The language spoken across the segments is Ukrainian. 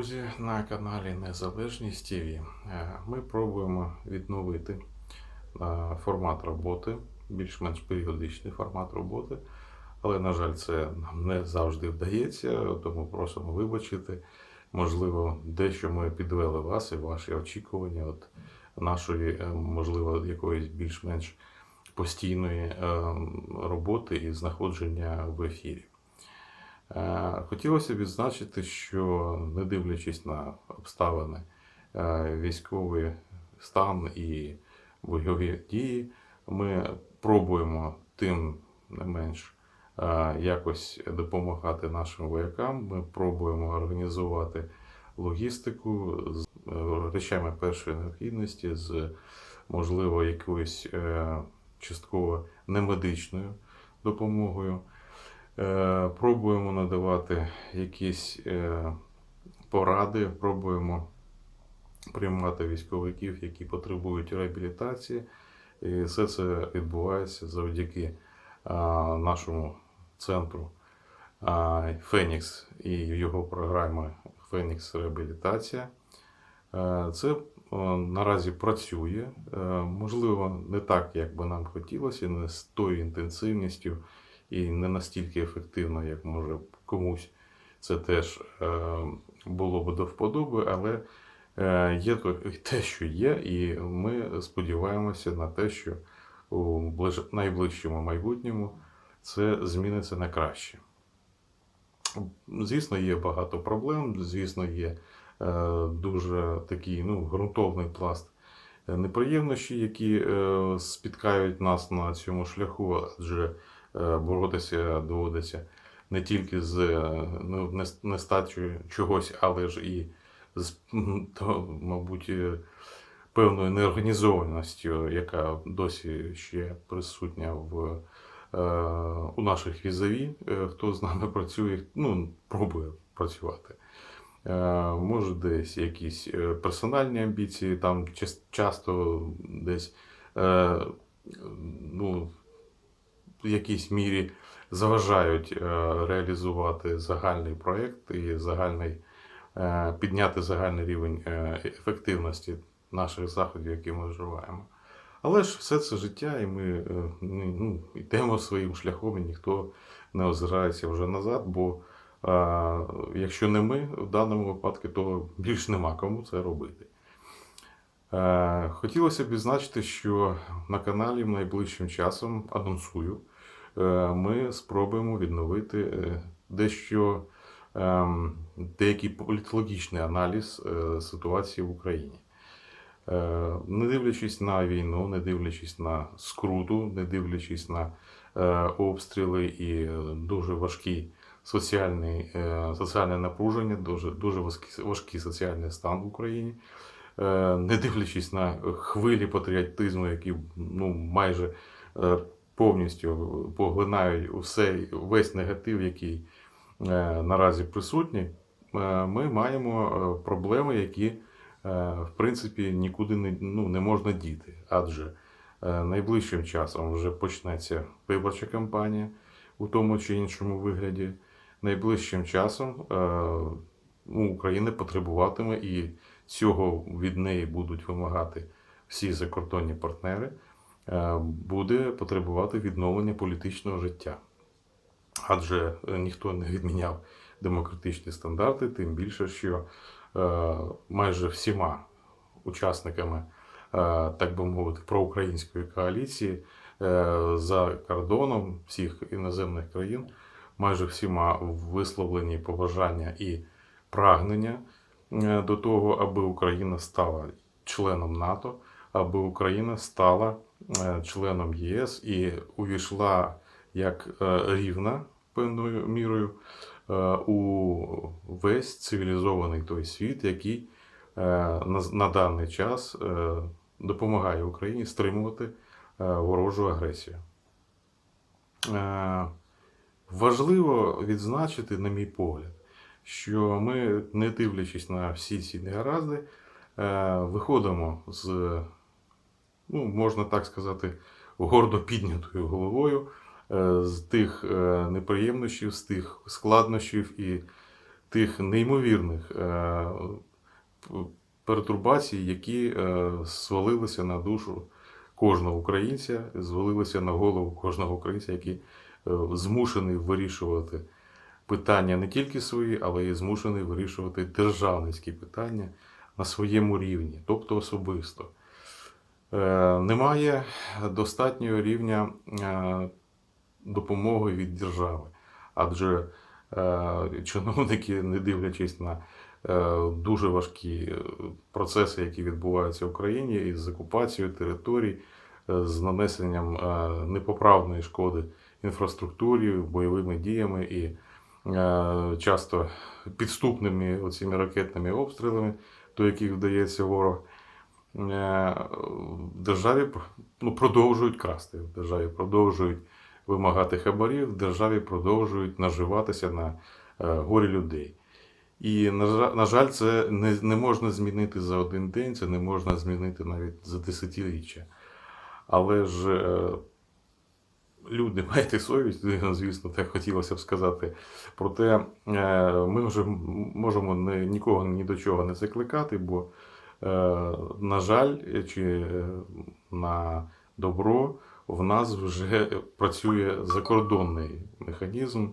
Друзі, на каналі Незалежність ТВ. Е, Ми пробуємо відновити е, формат роботи, більш-менш періодичний формат роботи, але, на жаль, це нам не завжди вдається, тому просимо вибачити. Можливо, дещо ми підвели вас і ваші очікування від нашої, е, можливо, якоїсь більш-менш постійної роботи і знаходження в ефірі. Е, Хотілося б відзначити, що не дивлячись на обставини е, військовий стан і бойові дії, ми пробуємо тим не менш е, якось допомагати нашим воякам. Ми пробуємо організувати логістику з речами першої необхідності, з можливо якоюсь частково немедичною допомогою. Е, Пробуємо надавати якісь е, поради, пробуємо приймати військовиків, які потребують реабілітації. І все це відбувається завдяки нашому центру Фенікс і його програмі Фенікс Реабілітація. Е, Це е, наразі працює. Е, Можливо, не так, як би нам хотілося, не з тою інтенсивністю і не настільки ефективно, як може комусь це теж е, було б до вподоби, але е, є те, що є, і ми сподіваємося на те, що у найближчому майбутньому це зміниться на краще. Звісно, є багато проблем, звісно, є е, дуже такий ну, ґрунтовний пласт неприємності, які спіткають нас на цьому шляху, адже боротися доводиться не тільки з е, ну, нестачею чогось, але ж і з, то, мабуть, е, певною неорганізованістю, яка досі ще присутня в, е, у наших візаві, е, хто з нами працює, ну, пробує працювати. Е, Може, десь якісь е, персональні амбіції, там часто десь е, ну, в якійсь мірі заважають е, реалізувати загальний проєкт і загальний, е, підняти загальний рівень е, ефективності наших заходів, які ми вживаємо. Але ж все це життя, і ми ну, йдемо своїм шляхом, і ніхто не озирається вже назад, бо а, якщо не ми в даному випадку, то більш нема кому це робити. Хотілося б відзначити, що на каналі найближчим часом анонсую, ми спробуємо відновити е, дещо ем, деякий політологічний аналіз е, ситуації в Україні. Е, Не дивлячись на війну, не дивлячись на скруту, не дивлячись на е, обстріли і е, дуже важкі соціальні, е, соціальне напруження, дуже, дуже важкий, важкий соціальний стан в Україні, е, не дивлячись на хвилі патріотизму, які ну, майже е, повністю поглинають усе, весь негатив, який е, наразі присутній, е, ми маємо е, проблеми, які в принципі нікуди не, ну, не можна діти. Адже найближчим часом вже почнеться виборча кампанія у тому чи іншому вигляді. Найближчим часом ну, Україна потребуватиме і цього від неї будуть вимагати всі закордонні партнери, буде потребувати відновлення політичного життя. Адже е, ніхто не відміняв демократичні стандарти, тим більше, що е, майже всіма учасниками, е, так би мовити, проукраїнської коаліції е, за кордоном всіх іноземних країн, майже всіма висловлені побажання і прагнення е, до того, аби Україна стала членом НАТО, аби Україна стала е, членом єС і увійшла як е, рівна певною мірою е, у весь цивілізований той світ, який на, даний час допомагає Україні стримувати ворожу агресію. Важливо відзначити, на мій погляд, що ми, не дивлячись на всі ці негаразди, виходимо з, ну, можна так сказати, гордо піднятою головою е, з тих е, неприємнощів, з тих складнощів і тих неймовірних е, пертурбацій, які свалилися на душу кожного українця, звалилися на голову кожного українця, який змушений вирішувати питання не тільки свої, але й змушений вирішувати державницькі питання на своєму рівні, тобто особисто. Е, Немає достатнього рівня е, допомоги від держави, адже е, чиновники, не дивлячись на дуже важкі процеси, які відбуваються в Україні із окупацією територій, з нанесенням непоправної шкоди інфраструктурі, бойовими діями і часто підступними оціми ракетними обстрілами, до яких вдається ворог. Е, В державі ну, продовжують красти, в державі продовжують вимагати хабарів, в державі продовжують наживатися на е, горі людей. І, на жаль, це не, не можна змінити за один день, це не можна змінити навіть за десятиріччя. Але ж е, люди, майте совість, звісно, так хотілося б сказати. Проте е, ми вже можемо не, нікого ні до чого не закликати, бо, на жаль, чи е, на добро в нас вже працює закордонний механізм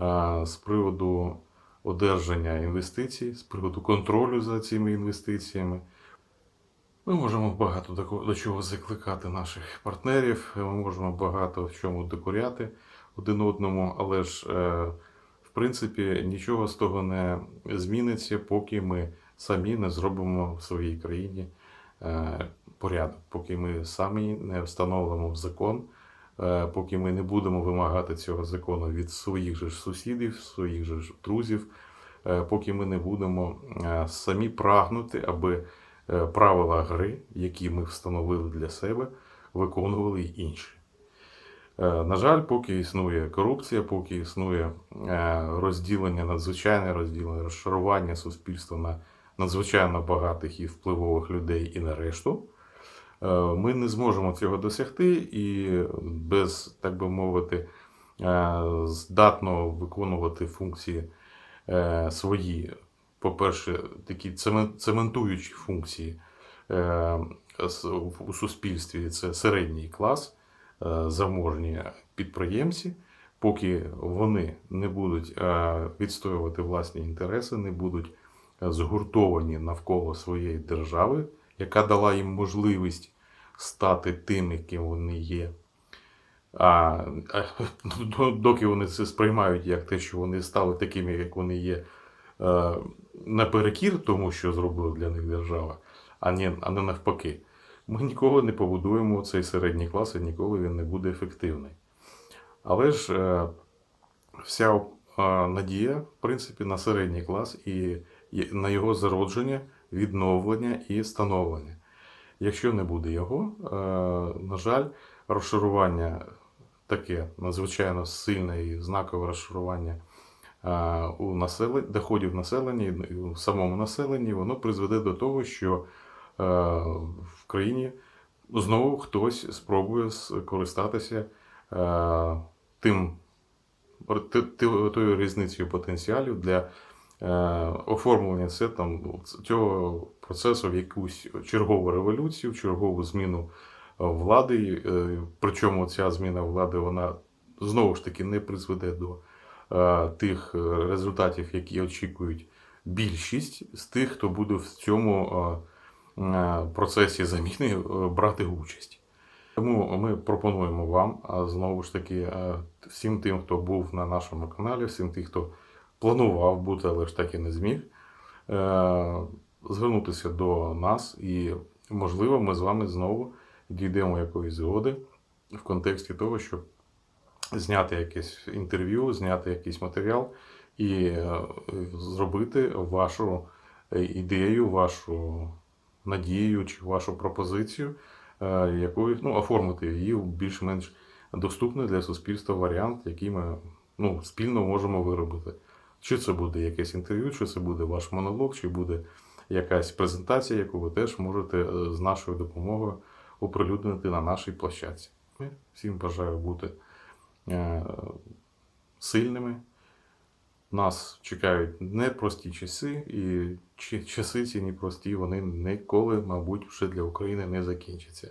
е, з приводу одержання інвестицій, з приводу контролю за цими інвестиціями. Ми можемо багато до, чого закликати наших партнерів, ми можемо багато в чому докоряти один одному, але ж, е, в принципі, нічого з того не зміниться, поки ми самі не зробимо в своїй країні е, порядок, поки ми самі не встановимо закон, е, поки ми не будемо вимагати цього закону від своїх же ж сусідів, своїх же ж друзів, е, поки ми не будемо самі прагнути, аби правила гри, які ми встановили для себе, виконували й інші. На жаль, поки існує корупція, поки існує розділення, надзвичайне розділення, розшарування суспільства на надзвичайно багатих і впливових людей і на решту, е, ми не зможемо цього досягти і без, так би мовити, е, здатно виконувати функції е, свої, по-перше, такі цементуючі функції у суспільстві. Це середній клас, заможні підприємці, поки вони не будуть відстоювати власні інтереси, не будуть згуртовані навколо своєї держави, яка дала їм можливість стати тим, яким вони є. А, доки вони це сприймають як те, що вони стали такими, як вони є, е, наперекір тому, що зробила для них держава, а не, а не навпаки. Ми ніколи не побудуємо цей середній клас і ніколи він не буде ефективний. Але ж е, вся е, надія, в принципі, на середній клас і на його зародження, відновлення і становлення. Якщо не буде його, е, на жаль, розшарування таке надзвичайно сильне і знакове розшарування е, у населення, доходів населення і у самому населенні, воно призведе до того, що е, в країні знову хтось спробує скористатися тим ти- ти- тою різницею потенціалів для оформлення це там цього процесу в якусь чергову революцію, чергову зміну е, влади. Е, Причому ця зміна влади вона знову ж таки не призведе до е, тих е, результатів, які очікують більшість з тих, хто буде в цьому е, е, процесі заміни е, брати участь. Тому ми пропонуємо вам, знову ж таки, е, всім тим, хто був на нашому каналі, всім тим, хто планував бути, але ж так і не зміг, е, звернутися до нас, і, можливо, ми з вами знову дійдемо якоїсь згоди в контексті того, щоб зняти якесь інтерв'ю, зняти якийсь матеріал і е, зробити вашу е, ідею, вашу надію чи вашу пропозицію, якою ну, оформити її в більш-менш доступний для суспільства варіант, який ми ну, спільно можемо виробити. Чи це буде якесь інтерв'ю, чи це буде ваш монолог, чи буде якась презентація, яку ви теж можете е, з нашою допомогою оприлюднити на нашій площадці. Всім бажаю бути е, сильними, Нас чекають непрості часи, і часи ці непрості, вони ніколи, мабуть, вже для України не закінчаться.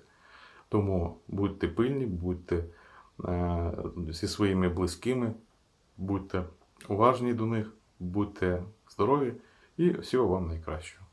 Тому будьте пильні, будьте е, зі своїми близькими, будьте уважні до них, будьте здорові і всього вам найкращого.